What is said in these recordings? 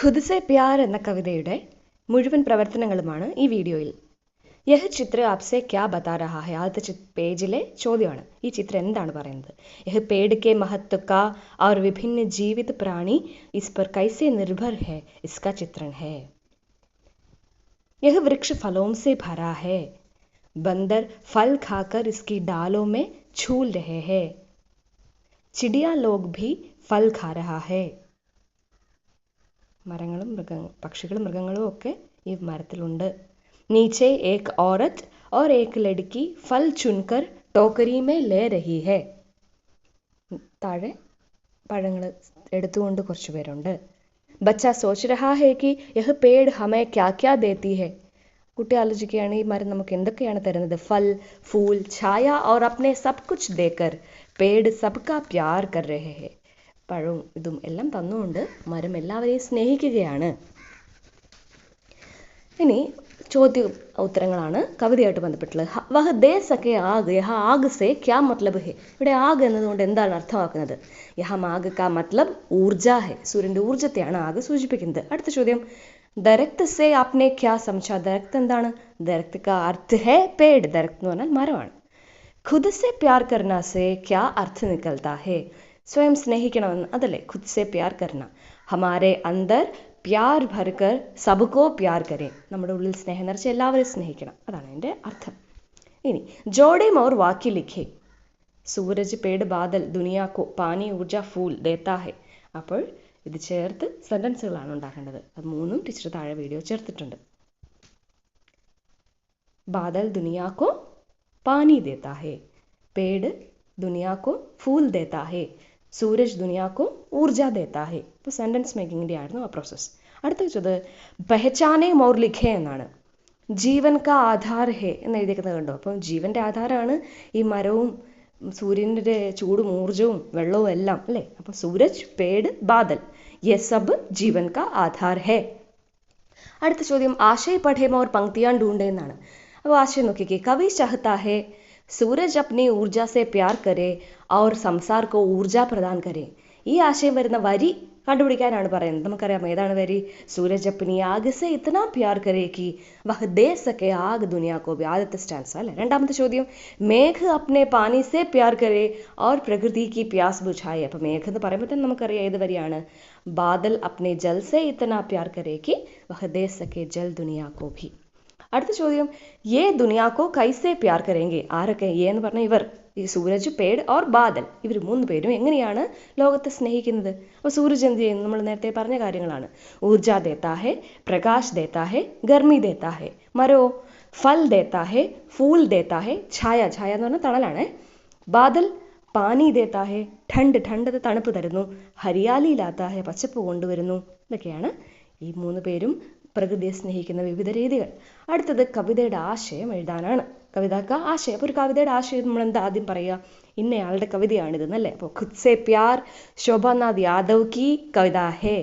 ഖുദ് സെ പ്യാർ എന്ന കവിതയുടെ മുഴുവൻ പ്രവർത്തനങ്ങളുമാണ് ഈ വീഡിയോയിൽ യഹ് ചിത്ര ആപ്സെ ക്യാ ബതാ രഹാ ഹെ ആദ്യത്തെ ചി പേജിലെ ചോദ്യമാണ് ഈ ചിത്രം എന്താണ് പറയുന്നത് യഹ് പേട് കെ മഹത്വ കാ और विभिन्न जीवित प्राणी इस पर कैसे निर्भर है इसका चित्रण है यह वृक्ष फलों से भरा है बंदर फल खाकर इसकी डालों में झूल रहे हैं चिड़िया लोग भी फल खा रहा है മരങ്ങളും മൃഗ പക്ഷികളും മൃഗങ്ങളും ഒക്കെ ഈ മരത്തിലുണ്ട് नीचे एक औरत और एक लड़की फल चुनकर टोकरी में ले रही है താഴെ പഴങ്ങൾ എടുത്തുകൊണ്ട് കുറച്ച് പേരുണ്ട് ബച്ച സോച്ച് രഹാ ഹേ കി യഹ് പേട് ഹമേ ക്യാ ക്യാ ദേത്തി ഹെ കുട്ടി ആലോചിക്കുകയാണ് ഈ മരം നമുക്ക് എന്തൊക്കെയാണ് തരുന്നത് ഫൽ ഫൂൽ ഛായ और अपने सब कुछ देकर पेड़ सबका प्यार कर रहे हैं പഴവും ഇതും എല്ലാം തന്നുകൊണ്ട് മരം എല്ലാവരെയും സ്നേഹിക്കുകയാണ്. ഇനി ചോദ്യ ഉത്തരങ്ങളാണ് കവിതയായിട്ട് ബന്ധപ്പെട്ടുള്ളത്. വഹ യഹ ക്യാ ഇവിടെ ആഗ് എന്നതുകൊണ്ട് എന്താണ് അർത്ഥമാക്കുന്നത്? യഹം മത്ലബ് ഹെ. സൂര്യന്റെ ഊർജത്തെയാണ് ആഗ് സൂചിപ്പിക്കുന്നത്. അടുത്ത ചോദ്യം. ദരക്ത് സെ ആപ്നെ ക്യാ സംശ? ദരക്ത് എന്താണ്? ദരക്ത് കാ ഹെ പേഡ് ദരക്ത് എന്ന് പറഞ്ഞാൽ മരമാണ്. ഖുദ് സെ പ്യാർ കർണ സെ ക്യാ അർത്ഥ നിക്കൽത്താ ഹെ? സ്വയം സ്നേഹിക്കണമെന്ന്. അതല്ലേ? ഖുദ്സെ പ്യാർ കർണ. ഹമാരെ അന്തർ പ്യാർ ഭർക്കർ സബുക്കോ പ്യാർ കരേ. നമ്മുടെ ഉള്ളിൽ സ്നേഹം നിറച്ച് എല്ലാവരും സ്നേഹിക്കണം. അതാണ് എന്റെ അർത്ഥം. ഇനി ജോഡെ മോർ വാക്കി ലിഖേ. സൂരജ് പേട് ബാദൽ ദുനിയാക്കോ പാനി ഊർജ ഫൂൽ ദേത്താഹെ അപ്പോൾ ഇത് ചേർത്ത് സെന്റൻസുകളാണ് ഉണ്ടാക്കേണ്ടത്. അത് മൂന്നും ടീച്ചർ താഴെ വീഡിയോ ചേർത്തിട്ടുണ്ട്. ബാദൽ ദുനിയാക്കോ പാനി ദേത്താഹേ പേട് ദുനിയാക്കോ ഫൂൽ ദേത്താഹേ സൂരജ് ദുനിയാക്കും ഊർജ ദേത്താ ഹെ. ഇപ്പോൾ സെന്റൻസ് മേക്കിങ്ങിന്റെ ആയിരുന്നു ആ പ്രോസസ്സ് അടുത്ത വെച്ചത് ബഹചാനെ മൗർ ലിഖെ എന്നാണ്. ജീവൻ കാ ആധാർ ഹേ എന്ന് എഴുതിയിരിക്കുന്നത് കണ്ടോ? അപ്പം ജീവന്റെ ആധാരമാണ് ഈ മരവും സൂര്യന്റെ ചൂടും ഊർജവും വെള്ളവും എല്ലാം അല്ലേ? അപ്പം സൂരജ് പേട് ബാദൽ യെ സബ് ജീവൻ കാ ആധാർ ഹേ. അടുത്ത ചോദ്യം ആശയ പഠേമോർ പങ്ക്തിയാൻ ഡൂണ്ടേ എന്നാണ്. അപ്പോൾ ആശയം നോക്കിക്കേ കവി ചഹത്താ ഹേ സൂരജ് അപ്നി ഊർജാസെ പ്യാർ കരെ ഔർ സംസാർ ഊർജ പ്രദാൻ കരെ. ഈ ആശയം വരുന്ന വരി കണ്ടുപിടിക്കാനാണ് പറയുന്നത്. നമുക്കറിയാം ഏതാണ് വരി? സൂരജ് അപ്നി ആഗസെ ഇത്തന പ്യാർ കരേ കി ദേ സക്കെ ആഗ് ദുനിയാക്കോബി ആദ്യത്തെ സ്റ്റാൻസ് അല്ലേ? രണ്ടാമത്തെ ചോദ്യം മേഘ് അപ്നെ പാനിസെ പ്യാർ കരേ ഓർ പ്രകൃതിക്ക് പ്യാസ് ബുଝായി അപ്പം മേഘ് എന്ന് പറയുമ്പോൾ തന്നെ നമുക്കറിയാം ഏത് വരിയാണ്? ബാദൽ അപ്നെ ജൽസെ ഇത്തന പ്യാർ കരേ കി ദേ ജൽ ജൽ ദുനിയാക്കോബി അടുത്ത ചോദ്യം ഏ ദുനിയാക്കോ കൈസേ പ്യാർ കരേങ്കെ? ആരൊക്കെ? ഏ എന്ന് പറഞ്ഞ ഇവർ. ഈ സൂരജ് പേട് ഓർ ബാദൽ? ഇവർ മൂന്ന് പേരും എങ്ങനെയാണ് ലോകത്തെ സ്നേഹിക്കുന്നത്? അപ്പോൾ സൂരജ് എന്ത് ചെയ്യുന്നു? നമ്മൾ നേരത്തെ പറഞ്ഞ കാര്യങ്ങളാണ്. ഊർജ ദേത്താ ഹെ പ്രകാശ് ദേത്താ ഹെ ഗർമി ദേത്താ ഹെ മരോ ഫൽ ദേത്താ ഹെ ഫൂൽ ദേത്താ ഹെ ഛായ ഛായ എന്ന് പറഞ്ഞാൽ തണലാണ്. ബാദൽ പാനി ദേത്താ ഹെ ഠണ്ട് ഠണ്ടത് തണുപ്പ് തരുന്നു. ഹരിയാലി ലാത്താ ഹെ പച്ചപ്പ് കൊണ്ടുവരുന്നു. ഇതൊക്കെയാണ് ഈ മൂന്ന് പേരും പ്രകൃതിയെ സ്നേഹിക്കുന്ന വിവിധ രീതികൾ അടുത്തത് കവിതയുടെ ആശയം എഴുതാനാണ് കവിതക്ക് ആശയം അപ്പോൾ ഒരു കവിതയുടെ ആശയം നമ്മൾ എന്താ ആദ്യം പറയുക ഇന്നയാളുടെ കവിതയാണിത് എന്നല്ലേ അപ്പോൾ ഖുദ് സെ പ്യാർ ശോഭാനാഥ് യാദവ് കി കവിത ഹേ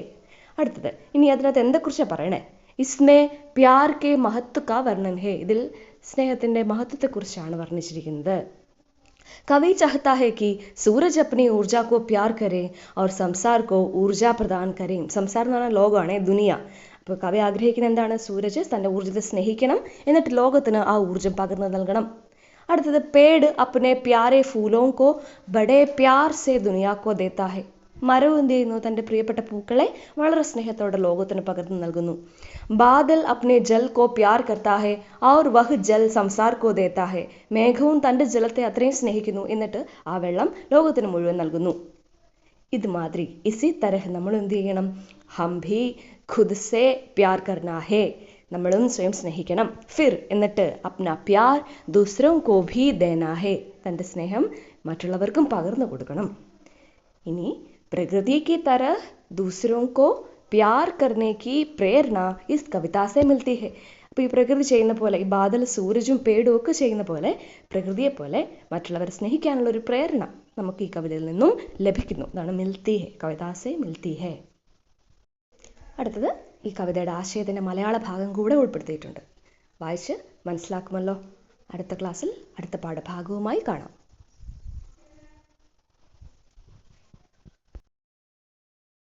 അടുത്തത് ഇനി അതിനകത്ത് എന്തെക്കുറിച്ചാണ് പറയണേ ഇസ്മേ പ്യാർ കെ മഹത്വ കാ വർണ്ണൻ ഹേ ഇതിൽ സ്നേഹത്തിൻ്റെ മഹത്വത്തെക്കുറിച്ചാണ് വർണ്ണിച്ചിരിക്കുന്നത് कवि चाहता है कि सूरज अपनी ऊर्जा को प्यार करे और संसार को ऊर्जा प्रदान करे സംസാർ എന്ന് പറഞ്ഞാൽ ലോകമാണ് ദുനിയ ഇപ്പോൾ കവി ആഗ്രഹിക്കുന്ന എന്താണ്? സൂരജ് തന്റെ ഊർജത്തെ സ്നേഹിക്കണം. എന്നിട്ട് ലോകത്തിന് ആ ഊർജം പകർന്നു നൽകണം. അടുത്തത് പേട് അപ്പനെ പ്യാരെ ഫൂലോം കോ ബഡേ പ്യാർ സെ ദുനിയാക്കോ ദേത്താഹെ മരവും എന്ത് ചെയ്യുന്നു? തന്റെ പ്രിയപ്പെട്ട പൂക്കളെ വളരെ സ്നേഹത്തോടെ ലോകത്തിന് പകർന്നു നൽകുന്നു. ബാദൽ അപ്നെ ജൽ കോ പ്യാർ കർത്താ ഹെ ഔർ വഹ് ജൽ സംസാർ കോ ദേത്താ മേഘവും തന്റെ ജലത്തെ അത്രയും സ്നേഹിക്കുന്നു. എന്നിട്ട് ആ വെള്ളം ലോകത്തിന് മുഴുവൻ നൽകുന്നു. ഇത് മാതിരി ഇസി തരഹ് നമ്മൾ എന്ത് ചെയ്യണം? ഹം ഭി ഖുദ് സെ പ്യാർ കർണ ഹേ. നമ്മളും സ്വയം സ്നേഹിക്കണം. ഫിർ എന്നിട്ട് അപ്ന പ്യാർ ദൂസരം കോ ഭി ദേനാ ഹേ. തന്റെ സ്നേഹം മറ്റുള്ളവർക്കും പകർന്നു കൊടുക്കണം. ഇനി പ്രകൃതിക്ക് തര ദൂസരോ കോ പ്യാർ കർണേക്ക് പ്രേരണ ഈ കവിതാസേ മിൽത്തി ഹെ. അപ്പോൾ ഈ പ്രകൃതി ചെയ്യുന്ന പോലെ ഈ ബാദൽ സൂരജും പേടും ഒക്കെ ചെയ്യുന്ന പോലെ പ്രകൃതിയെ പോലെ മറ്റുള്ളവരെ സ്നേഹിക്കാനുള്ള ഒരു പ്രേരണ നമുക്ക് ഈ കവിതയിൽ നിന്നും ലഭിക്കുന്നു. അതാണ് മിൽത്തി ഹെ. കവിതാസേ മിൽത്തി ഹെ. അടുത്തത് ഈ കവിതയുടെ ആശയത്തിന്റെ മലയാള ഭാഗം കൂടെ ഉൾപ്പെടുത്തിയിട്ടുണ്ട്. വായിച്ച് മനസ്സിലാക്കുമല്ലോ. അടുത്ത ക്ലാസ്സിൽ അടുത്ത പാഠഭാഗവുമായി കാണാം.